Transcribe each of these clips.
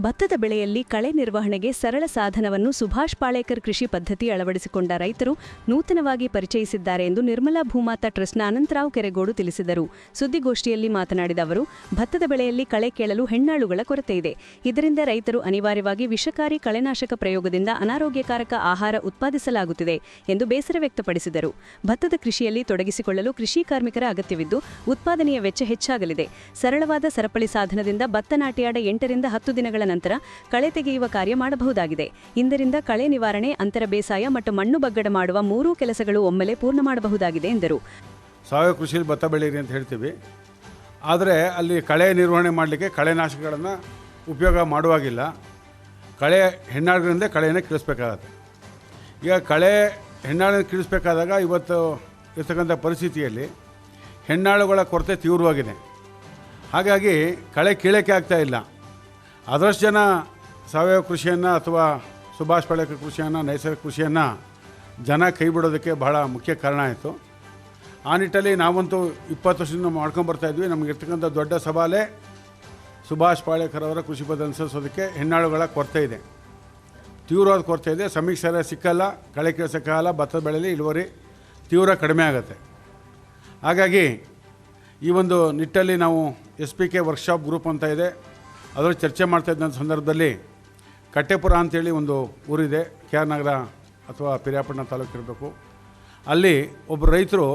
ಭತ್ತದ ಬೆಳೆಯಲ್ಲಿ ಕಳೆ ನಿರ್ವಹಣೆಗೆ ಸರಳ ಸಾಧನವನ್ನು ಸುಭಾಷ್ ಪಾಳೇಕರ್ ಕೃಷಿ ಪದ್ಧತಿ ಅಳವಡಿಸಿಕೊಂಡ ರೈತರು ನೂತನವಾಗಿ ಪರಿಚಯಿಸಿದ್ದಾರೆ ಎಂದು ನಿರ್ಮಲಾ ಭೂಮಾತಾ ಟ್ರಸ್ಟ್ನ ಅನಂತರಾವ್ ಕೆರೆಗೋಡು ತಿಳಿಸಿದರು. ಸುದ್ದಿಗೋಷ್ಠಿಯಲ್ಲಿ ಮಾತನಾಡಿದ ಅವರು, ಭತ್ತದ ಬೆಳೆಯಲ್ಲಿ ಕಳೆ ಕೇಳಲು ಹೆಣ್ಣಾಳುಗಳ ಕೊರತೆ ಇದೆ. ಇದರಿಂದ ರೈತರು ಅನಿವಾರ್ಯವಾಗಿ ವಿಷಕಾರಿ ಕಳೆನಾಶಕ ಪ್ರಯೋಗದಿಂದ ಅನಾರೋಗ್ಯಕಾರಕ ಆಹಾರ ಉತ್ಪಾದಿಸಲಾಗುತ್ತಿದೆ ಎಂದು ಬೇಸರ ವ್ಯಕ್ತಪಡಿಸಿದರು. ಭತ್ತದ ಕೃಷಿಯಲ್ಲಿ ತೊಡಗಿಸಿಕೊಳ್ಳಲು ಕೃಷಿ ಕಾರ್ಮಿಕರ ಅಗತ್ಯವಿದ್ದು, ಉತ್ಪಾದನೆಯ ವೆಚ್ಚ ಹೆಚ್ಚಾಗಲಿದೆ. ಸರಳವಾದ ಸರಪಳಿ ಸಾಧನದಿಂದ ಭತ್ತ ನಾಟಿಯಾಡ ಎಂಟರಿಂದ ಹತ್ತು ದಿನಗಳ ನಂತರ ಕಳೆ ತೆಗೆಯುವ ಕಾರ್ಯ ಮಾಡಬಹುದಾಗಿದೆ. ಇಂದರಿಂದ ಕಳೆ ನಿವಾರಣೆ, ಅಂತರ ಬೇಸಾಯ ಮತ್ತು ಮಣ್ಣು ಬಗ್ಗಡ ಮಾಡುವ ಮೂರೂ ಕೆಲಸಗಳು ಒಮ್ಮೆಲೆ ಪೂರ್ಣ ಮಾಡಬಹುದಾಗಿದೆ ಎಂದರು. ಸಾವಯವ ಕೃಷಿಯಲ್ಲಿ ಭತ್ತ ಬೆಳೀರಿ ಅಂತ ಹೇಳ್ತೀವಿ. ಆದರೆ ಅಲ್ಲಿ ಕಳೆ ನಿರ್ವಹಣೆ ಮಾಡಲಿಕ್ಕೆ ಕಳೆನಾಶಕಗಳನ್ನು ಉಪಯೋಗ ಮಾಡುವಾಗಿಲ್ಲ. ಕಳೆ ಹೆಣ್ಣಾಡಿನಿಂದ ಕಳೆಯನ್ನು ಕೀಳಿಸ್ಬೇಕಾಗತ್ತೆ. ಈಗ ಕಳೆ ಹೆಣ್ಣಾಳನ್ನು ಕೀಳಿಸ್ಬೇಕಾದಾಗ ಇವತ್ತು ಇರ್ತಕ್ಕಂಥ ಪರಿಸ್ಥಿತಿಯಲ್ಲಿ ಹೆಣ್ಣಾಳುಗಳ ಕೊರತೆ ತೀವ್ರವಾಗಿದೆ. ಹಾಗಾಗಿ ಕಳೆ ಕೀಳಕ್ಕೆ ಆಗ್ತಾ ಇಲ್ಲ. ಅದರಷ್ಟು ಜನ ಸಾವಯವ ಕೃಷಿಯನ್ನು ಅಥವಾ ಸುಭಾಷ್ ಪಾಳೇಕರ್ ಕೃಷಿಯನ್ನು ನೈಸರ್ಗಿಕ ಕೃಷಿಯನ್ನು ಜನ ಕೈ ಬಿಡೋದಕ್ಕೆ ಬಹಳ ಮುಖ್ಯ ಕಾರಣ ಆಯಿತು. ಆ ನಿಟ್ಟಲ್ಲಿ ನಾವಂತೂ ಇಪ್ಪತ್ತು ವರ್ಷದಿಂದ ಮಾಡ್ಕೊಂಬರ್ತಾ ಇದ್ವಿ. ನಮಗೆ ಇರ್ತಕ್ಕಂಥ ದೊಡ್ಡ ಸವಾಲೇ ಸುಭಾಷ್ ಪಾಳೇಕರ್ ಅವರ ಕೃಷಿ ಪದ್ಧತಿ ಅನುಸರಿಸೋದಕ್ಕೆ ಹೆಣ್ಣಾಳುಗಳ ಕೊರತೆ ಇದೆ. ತೀವ್ರವಾದ ಕೊರತೆ ಇದೆ. ಸಮೀಕ್ಷೆ ಸರಿಯಾಗಿ ಸಿಕ್ಕಲ್ಲ. ಕಳೆ ಕೀಳ್ಸೋಕ್ಕಾಗಲ್ಲ ಭತ್ತದ ಬೆಳೆಯಲ್ಲಿ ಇಳುವರಿ ತೀವ್ರ ಕಡಿಮೆ ಆಗುತ್ತೆ. ಹಾಗಾಗಿ ಈ ಒಂದು ನಿಟ್ಟಲ್ಲಿ ನಾವು S P K workshop group ಅಂತ ಇದೆ. ಅದರಲ್ಲಿ ಚರ್ಚೆ ಮಾಡ್ತಾ ಇದ್ದಂಥ ಸಂದರ್ಭದಲ್ಲಿ ಕಟ್ಟೆಪುರ ಅಂಥೇಳಿ ಒಂದು ಊರಿದೆ, ಕೆ ಆರ್ ನಗರ ಅಥವಾ ಪಿರಿಯಾಪಟ್ಟಣ ತಾಲೂಕು ಇರಬೇಕು ಅಲ್ಲಿ ಒಬ್ಬರು ರೈತರು,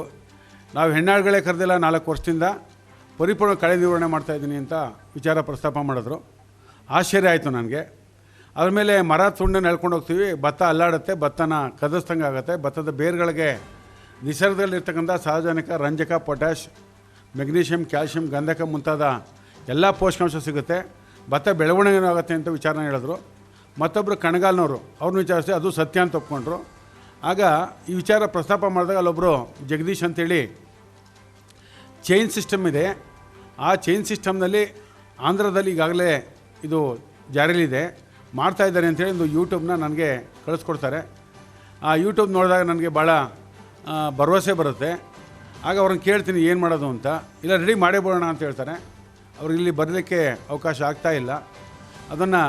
ನಾವು ಹೆಣ್ಣಾಳುಗಳೇ ಕರೆದಿಲ್ಲ ನಾಲ್ಕು ವರ್ಷದಿಂದ, ಪರಿಪೂರ್ಣ ಕಳೆ ನಿರ್ವಹಣೆ ಮಾಡ್ತಾಯಿದ್ದೀನಿ ಅಂತ ವಿಚಾರ ಪ್ರಸ್ತಾಪ ಮಾಡಿದ್ರು. ಆಶ್ಚರ್ಯ ಆಯಿತು ನನಗೆ. ಅದ್ರ ಮೇಲೆ ಮರ ತುಂಡನ್ನು ಎಳ್ಕೊಂಡು ಹೋಗ್ತೀವಿ, ಭತ್ತ ಅಲ್ಲಾಡುತ್ತೆ, ಭತ್ತನ ಕದಸ್ತಂಗೆ ಆಗುತ್ತೆ, ಭತ್ತದ ಬೇರುಗಳಿಗೆ ನಿಸರ್ಗದಲ್ಲಿರ್ತಕ್ಕಂಥ ಸಾರ್ವಜನಿಕ ರಂಜಕ ಪೊಟ್ಯಾಶ್ ಮೆಗ್ನೀಷಿಯಂ, ಕ್ಯಾಲ್ಶಿಯಂ, ಗಂಧಕ ಮುಂತಾದ ಎಲ್ಲ ಪೋಷಕಾಂಶ ಸಿಗುತ್ತೆ. ಭತ್ತ ಬೆಳವಣಿಗೆ ಆಗುತ್ತೆ ಅಂತ ವಿಚಾರನ ಹೇಳಿದ್ರು. ಮತ್ತೊಬ್ಬರು ಕಣಗಾಲ್ನವರು ಅವ್ರನ್ನ ವಿಚಾರಿಸಿ ಅದು ಸತ್ಯ ಅಂತ ಒಪ್ಕೊಂಡ್ರು. ಆಗ ಈ ವಿಚಾರ ಪ್ರಸ್ತಾಪ ಮಾಡಿದಾಗ ಅಲ್ಲೊಬ್ಬರು ಜಗದೀಶ್ ಅಂತೇಳಿ ಚೈನ್ ಸಿಸ್ಟಮ್ ಇದೆ. ಆ ಚೈನ್ ಸಿಸ್ಟಮ್ನಲ್ಲಿ ಆಂಧ್ರದಲ್ಲಿ ಈಗಾಗಲೇ ಇದು ಜಾರಿಯಲ್ಲಿದೆ. ಮಾಡ್ತಾ ಇದ್ದಾರೆ ಅಂತೇಳಿ ಒಂದು ಯೂಟ್ಯೂಬ್ನ ನನಗೆ ಕಳಿಸ್ಕೊಡ್ತಾರೆ. ಆ ಯೂಟ್ಯೂಬ್ ನೋಡಿದಾಗ ನನಗೆ ಭಾಳ ಭರವಸೆ ಬರುತ್ತೆ. ಆಗ ಅವ್ರನ್ನ ಕೇಳ್ತೀನಿ ಏನು ಮಾಡೋದು ಅಂತ. ಇಲ್ಲ ರೆಡಿ ಮಾಡೇ ಬಿಡೋಣ ಅಂತ ಹೇಳ್ತಾರೆ. ಅವ್ರಿಗೆ ಇಲ್ಲಿ ಬರಲಿಕ್ಕೆ ಅವಕಾಶ ಆಗ್ತಾ ಇಲ್ಲ. ಅದನ್ನು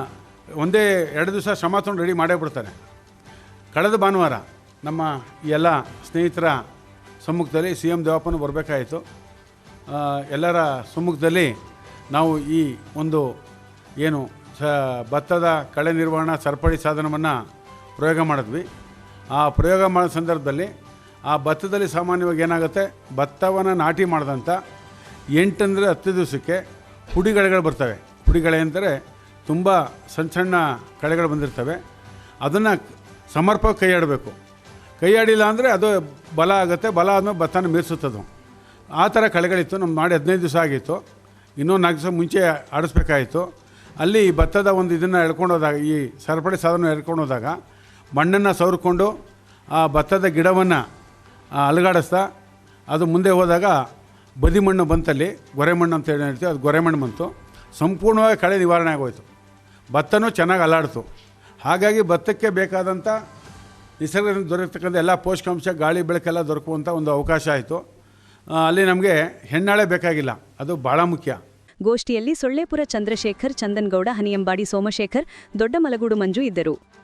ಒಂದೇ ಎರಡು ದಿವಸ ಶ್ರಮ ತೊಗೊಂಡು ರೆಡಿ ಮಾಡೇ ಬಿಡ್ತಾರೆ. ಕಳೆದ ಭಾನುವಾರ ನಮ್ಮ ಎಲ್ಲ ಸ್ನೇಹಿತರ ಸಮ್ಮುಖದಲ್ಲಿ ಸಿ ಎಂ ದೇವಪ್ಪನೂ ಬರಬೇಕಾಯಿತು. ಎಲ್ಲರ ಸಮ್ಮುಖದಲ್ಲಿ ನಾವು ಈ ಒಂದು ಏನು ಸ, ಭತ್ತದ ಕಳೆ ನಿರ್ವಹಣಾ ಸರಪಳಿ ಸಾಧನವನ್ನು ಪ್ರಯೋಗ ಮಾಡಿದ್ವಿ. ಆ ಪ್ರಯೋಗ ಮಾಡೋ ಸಂದರ್ಭದಲ್ಲಿ ಆ ಭತ್ತದಲ್ಲಿ ಸಾಮಾನ್ಯವಾಗಿ ಏನಾಗುತ್ತೆ? ಭತ್ತವನ್ನು ನಾಟಿ ಮಾಡಿದಂಥ ಎಂಟಂದರೆ ಹತ್ತು ದಿವಸಕ್ಕೆ ಹುಡಿಗಳೆಗಳು ಬರ್ತವೆ. ಹುಡಿಗಳೆ ಅಂದರೆ ತುಂಬ ಸಣ್ಣ ಸಣ್ಣ ಕಳೆಗಳು ಬಂದಿರ್ತವೆ. ಅದನ್ನು ಸಮರ್ಪಕ ಕೈಯಾಡಬೇಕು. ಕೈಯಾಡಿಲ್ಲ ಅಂದರೆ ಅದು ಬಲ ಆಗುತ್ತೆ. ಬಲ ಆದಮೇಲೆ ಭತ್ತನ ಮೀರಿಸುತ್ತದು ಆ ಥರ ಕಳೆಗಳಿತ್ತು. ನಮ್ಮ ಮಾಡಿ ಹದಿನೈದು ದಿವಸ ಆಗಿತ್ತು. ಇನ್ನೂ ನಾಲ್ಕು ದಿವಸ ಮುಂಚೆ ಆಡಿಸ್ಬೇಕಾಯಿತು. ಅಲ್ಲಿ ಈ ಭತ್ತದ ಒಂದು ಇದನ್ನು ಎಳ್ಕೊಂಡೋದಾಗ, ಈ ಸರಪಳಿ ಸಾಧನ ಎಳ್ಕೊಂಡೋದಾಗ ಮಣ್ಣನ್ನು ಸವರ್ಕೊಂಡು ಆ ಭತ್ತದ ಗಿಡವನ್ನು ಅಲುಗಾಡಿಸ್ತಾ ಅದು ಮುಂದೆ ಹೋದಾಗ ಬದಿ ಮಣ್ಣು ಬಂತಲ್ಲಿ ಗೊರೆ ಮಣ್ಣು ಅಂತ ಹೇಳಿ ಅದು ಗೊರೆ ಮಣ್ಣು ಬಂತು. ಸಂಪೂರ್ಣವಾಗಿ ಕಳೆ ನಿವಾರಣೆ ಆಗೋಯಿತು. ಭತ್ತನೂ ಚೆನ್ನಾಗಿ ಅಲ್ಲಾಡ್ತು. ಹಾಗಾಗಿ ಭತ್ತಕ್ಕೆ ಬೇಕಾದಂಥ ನಿಸರ್ಗದಿಂದ ದೊರೆತಕ್ಕಂಥ ಎಲ್ಲ ಪೋಷಕಾಂಶ, ಗಾಳಿ, ಬೆಳಕೆಲ್ಲ ದೊರಕುವಂಥ ಒಂದು ಅವಕಾಶ ಆಯಿತು. ಅಲ್ಲಿ ನಮಗೆ ಹೆಣ್ಣಾಳೆ ಬೇಕಾಗಿಲ್ಲ. ಅದು ಭಾಳ ಮುಖ್ಯ. ಗೋಷ್ಠಿಯಲ್ಲಿ ಸೊಳ್ಳೆಪುರ ಚಂದ್ರಶೇಖರ್, ಚಂದನ್ಗೌಡ, ಹನಿಯಂಬಾಡಿ ಸೋಮಶೇಖರ್, ದೊಡ್ಡಮಲಗೂಡು ಮಂಜು ಇದ್ದರು.